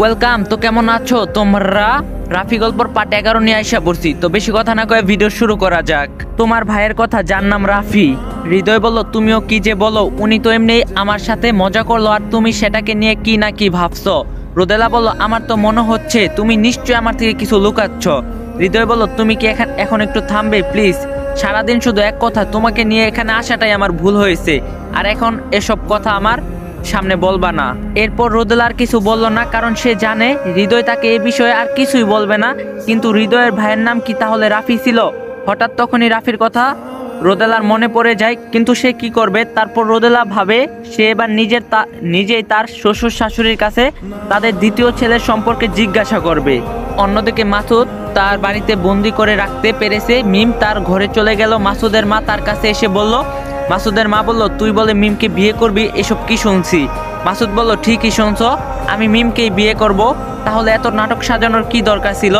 Welcome তো কেমন আছো? তোমরা? রাফি গল্পর পার্ট এগারো নিয়ে আইসা পড়ছি। তো বেশি কথা না কয়ে ভিডিও শুরু করা যাক। তোমার ভাইয়ের কথা যার নাম রাফি। হৃদয় বলল তুমিও কি যে বলো, উনি তো এমনি আমার সাথে মজা করল, আর তুমি সেটাকে নিয়ে কি না কি ভাবছ? রোদেলা বলল আমার তো মনে হচ্ছে তুমি নিশ্চয়ই আমার থেকে কিছু লুকাচ্ছ। হৃদয় বলল তুমি কি এখন এখন একটু থামবে প্লিজ সারাদিন শুধু এক কথা, তোমাকে নিয়ে এখানে আসাটাই আমার ভুল হয়েছে। আর এখন এসব কথা আমার সামনে বলবা না। এরপর রোদেল আর কিছু বলল না, কারণ সে জানে হৃদয় তাকে এ বিষয়ে আর কিছুই বলবে না। কিন্তু হৃদয়ের ভাইয়ের নাম কি তাহলে রাফি ছিল? হঠাৎ তখনই রাফির কথা রোদেলার মনে পড়ে যায়, কিন্তু সে কি করবে? তারপর রোদেলা ভাবে সে এবার নিজের নিজেই তার শ্বশুর শাশুড়ির কাছে তাদের দ্বিতীয় ছেলের সম্পর্কে জিজ্ঞাসা করবে। অন্যদিকে মাসুদ তার বাড়িতে বন্দি করে রাখতে পেরেছে। মিম তার ঘরে চলে গেল। মাসুদের মা তার কাছে এসে বলল মাসুদের মা বলল, তুই বলে মিমকে বিয়ে করবি, এসব কি শুনছি? মাসুদ বলল, ঠিকই শুনছ, আমি মিমকেই বিয়ে করব, তাহলে এত নাটক সাজানোর কি দরকার ছিল?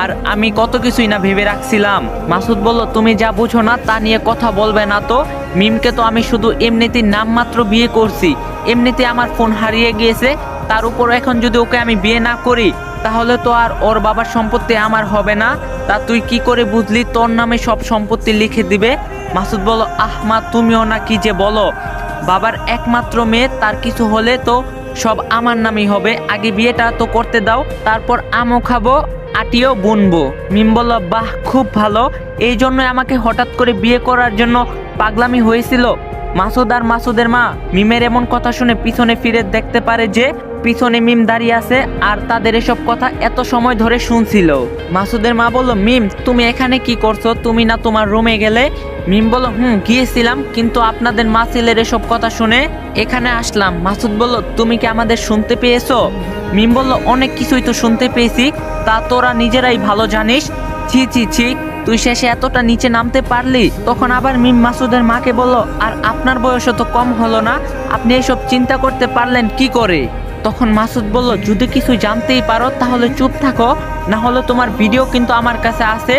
আর আমি কত কিছুই না ভেবে রাখছিলাম। মাসুদ বলল, তুমি যা বুঝো না, তা নিয়ে কথা বলবে না তো। মিমকে তো আমি শুধু এমনিতেই নামমাত্র বিয়ে করছি। এমনিতে আমার ফোন হারিয়ে গিয়েছে, তার উপর এখন যদি ওকে আমি বিয়ে না করি তাহলে তো আর ওর বাবার সম্পত্তি আমার হবে না। তা তুই কি করে বুঝলি তোর নামে সব সম্পত্তি লিখে দিবে? মাসুদ বলো আহমা তুমিও না কি যে বলো, বাবার একমাত্র মেয়ে, তার কিছু হলে তো সব আমার নামই হবে। আগে বিয়েটা তো করতে দাও, তারপর আমও খাব, আটিও বুনবো। মিম বলল, বাহ, খুব ভালো। এই জন্য আমাকে হঠাৎ করে বিয়ে করার জন্য পাগলামি হয়েছিল। মাসুদ আর মাসুদের মা, মিমের এমন কথা শুনে পিছনে ফিরে দেখতে পারে যে পিছনে মিম দাঁড়িয়ে আছে আর তাদের এসব কথা এত সময় ধরে শুনছিল। মাসুদের মা বলল, মিম, তুমি এখানে কি করছ? তুমি না তোমার রুমে গেলে? মিম বলল, হুম, গিয়েছিলাম, কিন্তু আপনাদের মা ছেলের এসব কথা শুনে এখানে আসলাম। মাসুদ বলল, তুমি কি আমাদের শুনতে পেয়েছ? মিম বলল, অনেক কিছুই তো শুনতে পেয়েছি, তা তোরা নিজেরাই ভালো জানিস। ছি ছি ছি, তুই শেষে এতটা নিচে নামতে পারলি? তখন আবার মিম মাসুদের মাকে বলল, আর আপনার বয়সও তো কম হলো না, আপনি এসব চিন্তা করতে পারলেন কি করে? তখন মাসুদ বলল, যদি কিছু জানতেই পারো তাহলে চুপ থাকো, না হলে তোমার ভিডিও কিন্তু আমার কাছে আছে।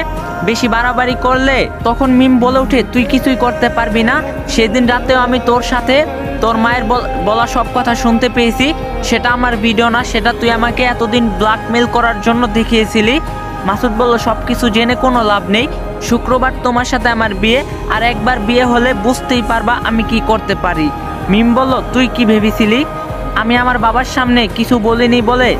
বেশি বাড়াবাড়ি করলে তখন মিম বলে ওঠে, তুই কিছুই করতে পারবি না। সেদিন রাতেও আমি তোর সাথে তোর মায়ের বলা সব কথা শুনতে পেয়েছি। সেটা আমার ভিডিও না, সেটা তুই আমাকে এতদিন ব্ল্যাকমেল করার জন্য দেখিয়েছিলি। মাসুদ বলল সব কিছু জেনে কোনো লাভ নেই। শুক্রবার তোমার সাথে আমার বিয়ে, আর একবার বিয়ে হলে বুঝতেই পারবা আমি কি করতে পারি। মিম বলল, তুই কি ভেবেছিলি? আমি আমার বাবার সামনে কিছু বলিনি বলে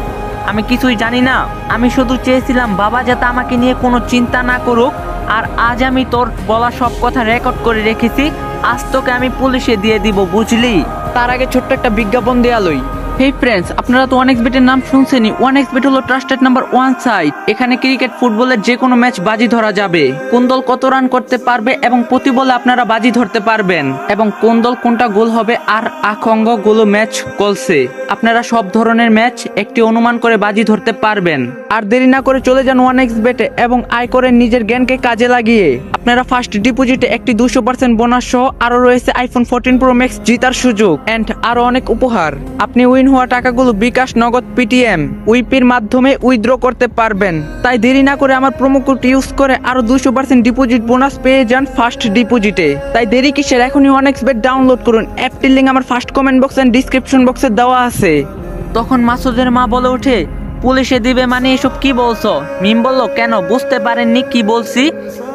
আমি কিছুই জানি না। আমি শুধু চেয়েছিলাম, বাবা, যাতে আমাকে নিয়ে কোনো চিন্তা না করুক, আর আজ আমি তোর বলা সব কথা রেকর্ড করে রেখেছি, আজ তোকে আমি পুলিশে দিয়ে দিব, বুঝলি? তার আগে ছোট্ট একটা বিজ্ঞাপন দেয়ালই হেই ফ্রেন্ডস আপনারা তো ওয়ান বেটের নাম শুনছেনই। ওয়ান বেট হলো ট্রাস্টেড নাম্বার ওয়ান সাইট এখানে ক্রিকেট ফুটবলের যে কোনো ম্যাচ বাজি ধরা যাবে। কোন দল কত রান করতে পারবে এবং প্রতি বলে আপনারা বাজি ধরতে পারবেন। এবং কোন দল কোনটা গোল হবে আর আখঙ্গগুলো ম্যাচ কলসে আপনারা সব ধরনের ম্যাচ একটি অনুমান করে বাজি ধরতে পারবেন। আর দেরি না করে চলে যান ওয়ান এক্স বেটে এবং আয় করে নিজের জ্ঞানকে কাজে লাগিয়ে। আপনারা ফার্স্ট ডিপোজিটে একটি দুশো পার্সেন্ট বোনাস সহ আরও রয়েছে আইফোন ফোরটিন প্রো ম্যাক্স জিতার সুযোগ। এন্ড আরও অনেক উপহার। আপনি উইন হওয়া টাকাগুলো বিকাশ, নগদ পিটিএম উইপির মাধ্যমে উইথড্র করতে পারবেন। তাই দেরি না করে আমার প্রোমো কোড ইউজ করে আরও দুশো পার্সেন্ট ডিপোজিট বোনাস পেয়ে যান ফার্স্ট ডিপোজিটে। তাই দেরি কিসের? এখনই ওয়ান এক্স বেট ডাউনলোড করুন। অ্যাপটির লিঙ্ক আমার first comment box and description বক্সে দেওয়া আছে। তখন মাসুদের মা বলে ওঠে, পুলিশে দিবে মানে এসব কি বলছো? মিম বলল, কেন? বুঝতে পারেননি কি বলছি?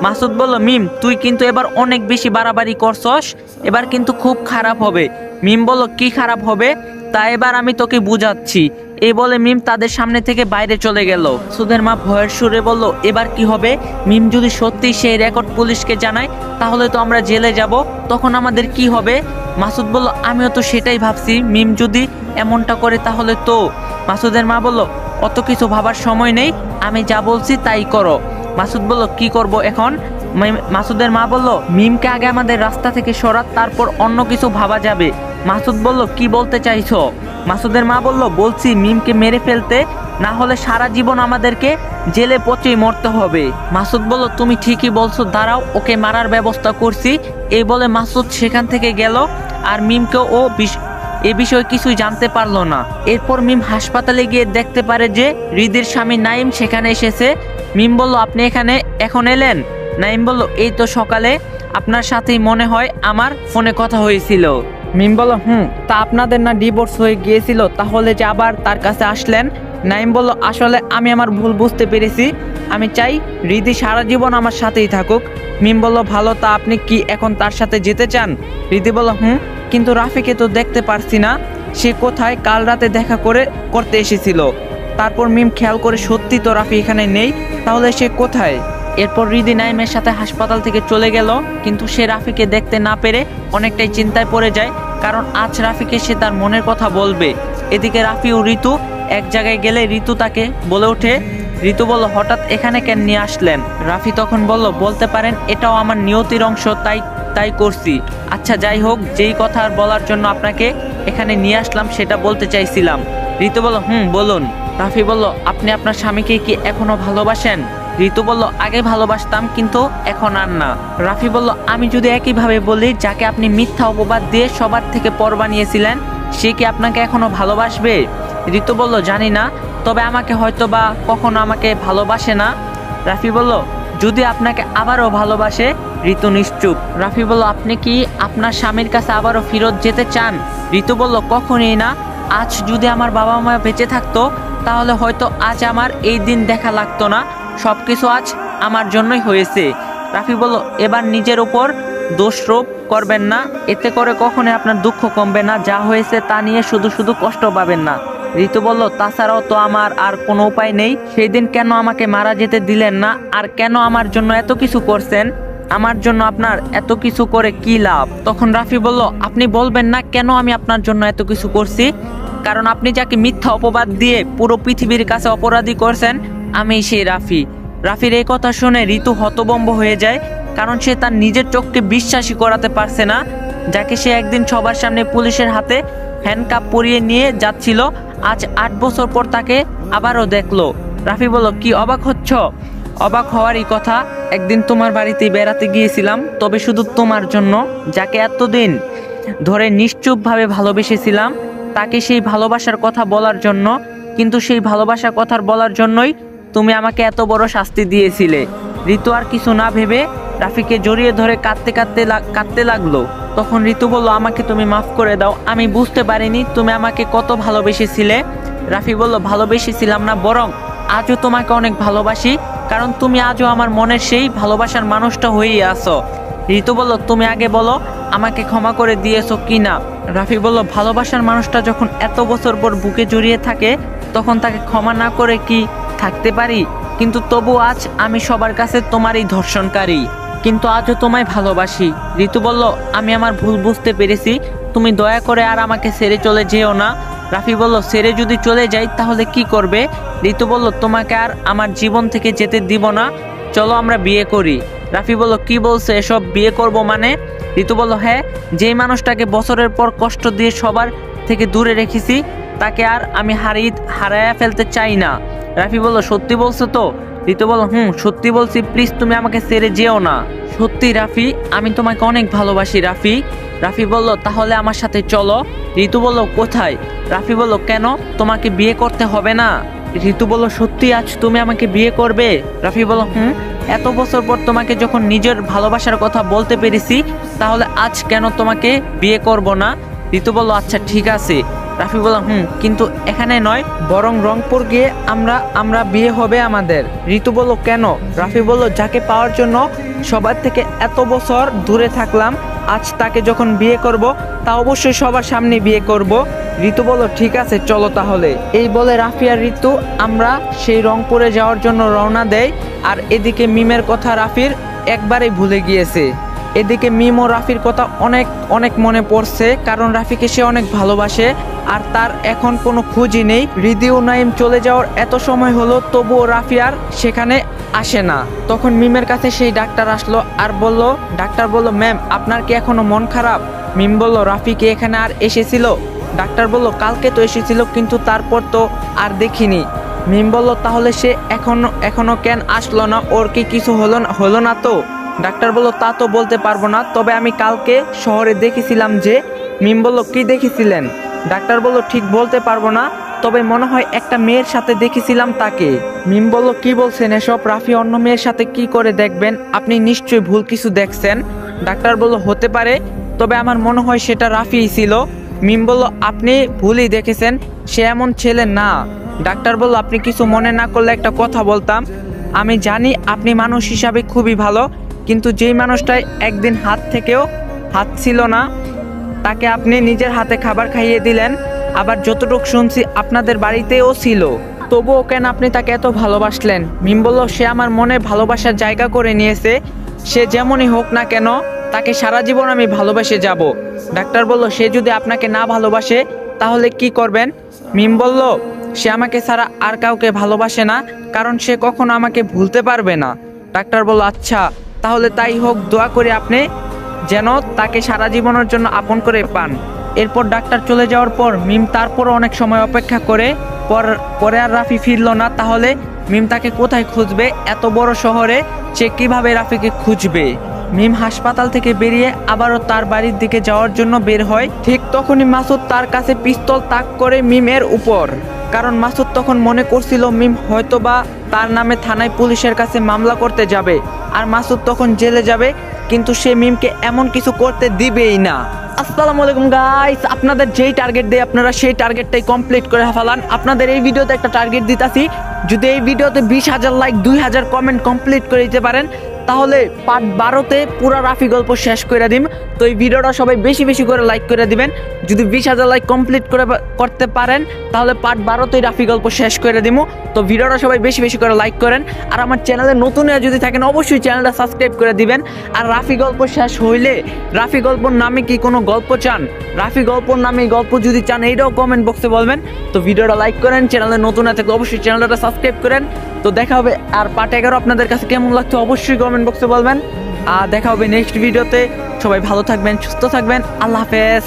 মাসুদ বলল, মিম, তুই কিন্তু এবার অনেক বেশি বাড়াবাড়ি করছস, এবার কিন্তু খুব খারাপ হবে। মিম বলল, কি খারাপ হবে? তা এবার আমি তোকে বুঝাচ্ছি। এই বলে মিম তাদের সামনে থেকে বাইরে চলে গেল। সুদের মা ভয়ের সুরে বলল, এবার কি হবে? মিম যদি সত্যি সেই রেকর্ড পুলিশকে জানায়, তাহলে তো আমরা জেলে যাব। তখন আমাদের কি হবে? মাসুদ বলল, আমিও তো সেটাই ভাবছি। মিম যদি এমনটা করে, তাহলে তো? মাসুদের মা বলল, অত কিছু ভাবার সময় নেই। আমি যা বলছি তাই করো। মাসুদ বলল, কি করব এখন? মাসুদের মা বলল, মিমকে আগে আমাদের রাস্তা থেকে সরাত, তারপর অন্য কিছু ভাবা যাবে। মাসুদ বলল, কি বলতে চাইছো? মাসুদের মা বলল, বলছি মিমকে মেরে ফেলতে, না হলে সারা জীবন আমাদেরকে জেলে পচেই মরতে হবে। মাসুদ বলল, তুমি ঠিকই বলছো, দাঁড়াও, ওকে মারার ব্যবস্থা করছি। এই বলে মাসুদ সেখান থেকে গেল, আর মিমকে ও এ বিষয়ে কিছুই জানতে পারল না। এরপর মিম হাসপাতালে গিয়ে দেখতে পারে যে হৃদির স্বামী নাইম সেখানে এসেছে। মিম বলল, আপনি এখানে এখন এলেন? নাইম বলল, এই তো সকালে। আপনার সাথেই মনে হয় আমার ফোনে কথা হয়েছিল। মিম বলল, হুম, তা আপনাদের না ডিভোর্স হয়ে গিয়েছিল, তাহলে যে আবার তার কাছে আসলেন? নাইম বলল, আসলে আমি আমার ভুল বুঝতে পেরেছি। আমি চাই রিদি সারা জীবন আমার সাথেই থাকুক। মিম বলল, ভালো, তা আপনি কি এখন তার সাথে যেতে চান? রিদি বলল, হুম, কিন্তু রাফিকে তো দেখতে পারছি না। সে কোথায় কাল রাতে দেখা করে, করতে এসেছিল। তারপর মিম খেয়াল করে, সত্যি তো রাফি এখানে নেই, তাহলে সে কোথায়? এরপর রিদি নাইমের সাথে হাসপাতাল থেকে চলে গেল, কিন্তু সে রাফিকে দেখতে না পেরে অনেকটাই চিন্তায় পড়ে যায়। কারণ আজ রাফিকে সে তার মনের কথা বলবে। এদিকে রাফি ও ঋতু এক জায়গায় গেলে ঋতু তাকে বলে ওঠে, ঋতু বলল হঠাৎ এখানে কেন নিয়ে আসলেন? রাফি তখন বলল, বলতে পারেন, এটাও আমার নিয়তির অংশ, তাই তাই করছি। আচ্ছা যাই হোক, যেই কথা আর বলার জন্য আপনাকে এখানে নিয়ে আসলাম, সেটা বলতে চাইছিলাম। ঋতু বলল, হুম, বলুন। রাফি বলল, আপনি আপনার স্বামীকে কি এখনও ভালোবাসেন? ঋতু বলল, আগে ভালোবাসতাম, কিন্তু এখন আর না। রাফি বলল, আমি যদি একইভাবে বলি, যাকে আপনি মিথ্যা অপবাদ দিয়ে সবার থেকে পর বানিয়েছিলেন, সে কি আপনাকে এখনও ভালোবাসবে? ঋতু বলল, জানি না, তবে আমাকে হয়তো বা কখনো আমাকে ভালোবাসে না। রাফি বলল, যদি আপনাকে আবারও ভালোবাসে, ঋতু নিশ্চুপ। রাফি বলল, আপনি কি আপনার স্বামীর কাছে আবারও ফেরত যেতে চান? ঋতু বলল, কখনই না। আজ যদি আমার বাবা মা বেঁচে থাকতো, তাহলে হয়তো আজ আমার এই দিন দেখা লাগতো না। সব কিছু আজ আমার জন্যই হয়েছে। রাফি বলল, এবার নিজের উপর দোষরোপ করবেন না। এতে করে কখনোই আপনার দুঃখ কমবে না। যা হয়েছে তা নিয়ে শুধু শুধু কষ্ট পাবেন না। ঋতু বলল, তাছাড়াও তো আমার আর কোনো উপায় নেই। সেই দিন কেন আমাকে মারা যেতে দিলেন না? আর কেন আমার জন্য এত কিছু করছেন? আমার জন্য আপনার এত কিছু করে কি লাভ? তখন রাফি বলল, আপনি বলবেন না কেন আমি আপনার জন্য এত কিছু করছি? কারণ আপনি যাকে মিথ্যা অপবাদ দিয়ে পুরো পৃথিবীর কাছে অপরাধী করছেন আমি সেই রাফি। রাফির এই কথা শুনে ঋতু হতবম্ব হয়ে যায়, কারণ সে তার নিজের চোখকে বিশ্বাসই করাতে পারছে না, যাকে সে একদিন সবার সামনে পুলিশের হাতে হ্যান্ডকাপ পরিয়ে নিয়ে যাচ্ছিল। আজ আট বছর পর তাকে আবারও দেখল। রাফি বলল, কি অবাক হচ্ছ? অবাক হওয়ারই কথা, একদিন তোমার বাড়িতে বেড়াতে গিয়েছিলাম, তবে শুধু তোমার জন্য, যাকে এতদিন ধরে নিশ্চুপভাবে ভালোবেসেছিলাম, তাকে সেই ভালোবাসার কথা বলার জন্য, কিন্তু সেই ভালোবাসার কথার বলার জন্যই তুমি আমাকে এত বড় শাস্তি দিয়েছিলে। ঋতু আর কিছু না ভেবে রাফিকে জড়িয়ে ধরে কাঁদতে কাঁদতে কাঁদতে লাগল। তখন ঋতু বলল, আমাকে তুমি মাফ করে দাও। আমি বুঝতে পারিনি তুমি আমাকে কত ভালোবেসেছিলে। রাফি বলল, ভালোবেসেছিলাম না, বরং আজও তোমাকে অনেক ভালোবাসি, কারণ তুমি আজও আমার মনের সেই ভালোবাসার মানুষটা হয়েই আছো। ঋতু বলল, তুমি আগে বলো, আমাকে ক্ষমা করে দিয়েছ কি না? রাফি বলল, ভালোবাসার মানুষটা যখন এত বছর পর বুকে জড়িয়ে থাকে তখন তাকে ক্ষমা না করে কি থাকতে পারি? কিন্তু তবু আজ আমি সবার কাছে তোমারই ধর্ষণকারী। কিন্তু আজও তোমায় ভালোবাসি। ঋতু বলল, আমি আমার ভুল বুঝতে পেরেছি। তুমি দয়া করে আর আমাকে ছেড়ে চলে যেও না। রাফি বলল, ছেড়ে যদি চলে যাই, তাহলে কি করবে? ঋতু বলল, তোমাকে আর আমার জীবন থেকে যেতে দিব না। চলো আমরা বিয়ে করি। রাফি বলল, কি বলছে? এসব বিয়ে করব মানে? ঋতু বলল হ্যাঁ যেই মানুষটাকে বছরের পর কষ্ট দিয়ে সবার থেকে দূরে রেখেছি তাকে আর আমি হারিয়ে হারায়া ফেলতে চাই না। রাফি বলল, সত্যি বলছো তো? ঋতু বলল, হুম, সত্যি বলছি, প্লিজ তুমি আমাকে ছেড়ে যেও না। সত্যি রাফি, আমি তোমাকে অনেক ভালোবাসি রাফি। রাফি বলল, তাহলে আমার সাথে চলো। ঋতু বলল, কোথায়? রাফি বলল, কেন? তোমাকে বিয়ে করতে হবে না। ঋতু বলল, সত্যি আজ তুমি আমাকে বিয়ে করবে? রাফি বলল, হুম, এত বছর পর তোমাকে যখন নিজের ভালোবাসার কথা বলতে পেরেছি, তাহলে আজ কেন তোমাকে বিয়ে করব না? ঋতু বলল আচ্ছা ঠিক আছে। রাফি বলল হুম, কিন্তু এখানে নয়, বরং রংপুর গিয়ে আমরা আমরা বিয়ে হবে আমাদের। ঋতু বলল, কেন? রাফি বলল, যাকে পাওয়ার জন্য সবার থেকে এত বছর দূরে থাকলাম, আজ তাকে যখন বিয়ে করব, তা অবশ্যই সবার সামনে বিয়ে করব। ঋতু বলল, ঠিক আছে, চলো তাহলে। এই বলে রাফি আর ঋতু, আমরা সেই রংপুরে যাওয়ার জন্য রওনা দেয় আর এদিকে মিমের কথা রাফির একবারেই ভুলে গিয়েছে। এদিকে মিম ও রাফির কথা অনেক অনেক মনে পড়ছে, কারণ রাফিকে সে অনেক ভালোবাসে, আর তার এখন কোনো খুঁজই নেই। রিদি ও নাইম চলে যাওয়ার এত সময় হলো, তবুও রাফি আর সেখানে আসে না। তখন মিমের কাছে সেই ডাক্তার আসলো আর বলল, ডাক্তার বলল, ম্যাম, আপনার কি এখনও মন খারাপ? মিম বলল, রাফি কি এখানে আর এসেছিল? ডাক্তার বলল, কালকে তো এসেছিল, কিন্তু তারপর তো আর দেখিনি। মিম বলল, তাহলে সে এখনও এখনও কেন আসলো না? ওর কি কিছু হলো হলো না তো? ডাক্তার বলল, তা তো বলতে পারব না। তবে আমি কালকে শহরে দেখেছিলাম যে মিম বলল, কি দেখেছিলেন? ডাক্তার বলল, ঠিক বলতে পারব না। তবে মনে হয় একটা মেয়ের সাথে দেখেছিলাম তাকে। মিম বলল, কি বলছেন এসব? রাফি অন্য মেয়ের সাথে কি করে দেখবেন? আপনি নিশ্চয়ই ভুল কিছু দেখছেন। ডাক্তার বলল, হতে পারে। তবে আমার মনে হয় সেটা রাফিই ছিল। মিম বলল, আপনি ভুলই দেখেছেন। সে এমন ছেলে না। ডাক্তার বলল, আপনি কিছু মনে না করলে একটা কথা বলতাম। আমি জানি আপনি মানুষ হিসাবে খুবই ভালো। কিন্তু যেই মানুষটাই একদিন হাত থেকেও হাত ছিল না, তাকে আপনি নিজের হাতে খাবার খাইয়ে দিলেন, আবার যতটুকু শুনছি আপনাদের বাড়িতেও ছিল। তবুও কেন আপনি তাকে এত ভালোবাসলেন? মিম বলল, সে আমার মনে ভালোবাসার জায়গা করে নিয়েছে। সে যেমনই হোক না কেন, তাকে সারা জীবন আমি ভালোবেসে যাব। ডাক্তার বলল, সে যদি আপনাকে না ভালোবাসে, তাহলে কি করবেন? মিম বলল, সে আমাকে ছাড়া আর কাউকে ভালোবাসে না, কারণ সে কখনো আমাকে ভুলতে পারবে না। ডাক্তার বলল আচ্ছা। তাহলে তাই হোক, দোয়া করে আপনি যেন তাকে সারা জীবনের জন্য আপন করে পান। এরপর ডাক্তার চলে যাওয়ার পর মিম তারপর অনেক সময় অপেক্ষা করে, পর, পরে আর রাফি ফিরল না, তাহলে মিম তাকে কোথায় খুঁজবে? এত বড় শহরে সে কীভাবে রাফিকে খুঁজবে? মিম হাসপাতাল থেকে বেরিয়ে আবারও তার বাড়ির দিকে যাওয়ার জন্য বের হয়। ঠিক তখনই মাসুদ তার কাছে পিস্তল তাক করে মিমের উপর। কারণ মাসুদ তখন মনে করছিল মিম হয়তোবা তার নামে থানায় পুলিশের কাছে মামলা করতে যাবে। আর মাসুদ তখন জেলে যাবে, কিন্তু সে মিমকে এমন কিছু করতে দিবেই না। আসসালামু আলাইকুম গাইস আপনাদের যেই টার্গেট দেয় আপনারা সেই টার্গেটটাই কমপ্লিট করে ফেলান। আপনাদের এই ভিডিওতে একটা টার্গেট দিতাছি, যদি এই ভিডিওতে বিশ হাজার লাইক দুই হাজার কমেন্ট কমপ্লিট করে দিতে পারেন, তাহলে পার্ট বারোতে পুরা রাফি গল্প শেষ করে দিম। তো এই ভিডিওটা সবাই বেশি বেশি করে লাইক করে দিবেন। যদি বিশ হাজার লাইক কমপ্লিট করে করতে পারেন, তাহলে পার্ট বারোতেই রাফি গল্প শেষ করে দিব তো ভিডিওটা সবাই বেশি বেশি করে লাইক করেন। আর আমার চ্যানেলে নতুন যদি থাকেন, অবশ্যই চ্যানেলটা সাবস্ক্রাইব করে দিবেন। আর রাফি গল্প শেষ হইলে, রাফি গল্পর নামে কি কোনো গল্প চান? রাফি গল্পর নামে গল্প যদি চান, এইটাও কমেন্ট বক্সে বলবেন। তো ভিডিওটা লাইক করেন চ্যানেলে নতুন থাকলে অবশ্যই চ্যানেলটা সাবস্ক্রাইব করেন। তো দেখা হবে আর পার্ট এগারো আপনাদের কাছে কেমন লাগছে, অবশ্যই কমেন্ট বক্সে বলবেন। আর দেখা হবে নেক্সট ভিডিওতে সবাই ভালো থাকবেন, সুস্থ থাকবেন। আল্লাহ হাফেজ।